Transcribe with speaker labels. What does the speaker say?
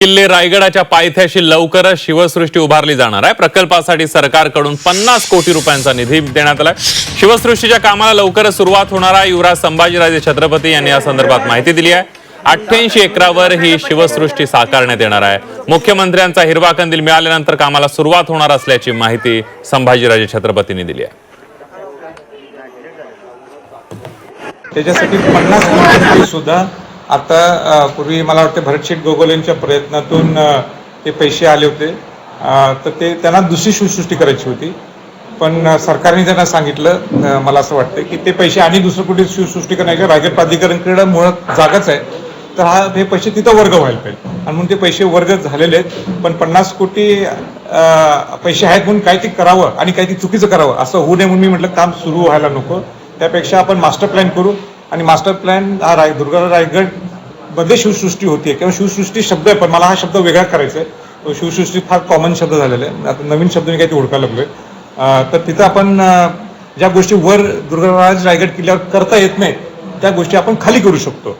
Speaker 1: किल्ले रायगडाच्या पायथ्याशी लवकरच शिवसृष्टी उभारली जाणार आहे. प्रकल्पासाठी सरकारकडून पन्नास कोटी रुपयांचा निधी देण्यात आलाय. शिवसृष्टीच्या कामाला लवकरच सुरुवात होणार आहे. युवराज संभाजीराजे छत्रपती यांनी या संदर्भात माहिती दिली आहे. अठ्ठ्याऐंशी एकरावर ही शिवसृष्टी साकारण्यात येणार आहे. मुख्यमंत्र्यांचा हिरवा कंदील मिळाल्यानंतर कामाला सुरुवात होणार असल्याची माहिती संभाजीराजे छत्रपतींनी दिली आहे.
Speaker 2: त्याच्यासाठी पन्नास कोटी सुद्धा आता पूर्वी मला वाटतं भरतशेठ गोगोल यांच्या प्रयत्नातून ते पैसे आले होते. तर ते त्यांना दुसरी शिवसृष्टी करायची होती. पण सरकारने त्यांना सांगितलं मला असं वाटतं की ते पैसे आणि दुसरं कुठे शिवसृष्टी करण्याचे रायगड प्राधिकरणकडे मुळात जागाच आहे. तर हा हे पैसे तिथं वर्ग व्हायला पाहिजे. आणि म्हणून ते पैसे वर्ग झालेले आहेत. पण पन्नास कोटी पैसे आहेत म्हणून काय ते करावं आणि काय ते चुकीचं करावं असं होऊ नये म्हणून मी म्हटलं काम सुरू व्हायला नको. त्यापेक्षा आपण मास्टर प्लॅन करू. आणि मास्टर प्लॅन हा राय दुर्गा रायगडमध्ये शिवसृष्टी होती किंवा शिवसृष्टी शब्द आहे पण मला हा शब्द वेगळा करायचा आहे तो शिवसृष्टी फार कॉमन शब्द झालेला आहे. आता नवीन शब्द मी काही ते ओळखायला लागलोय. आहे तर तिथं आपण ज्या गोष्टी वर दुर्गाराज रायगड किल्ल्यावर करता येत नाहीत त्या गोष्टी आपण खाली करू शकतो.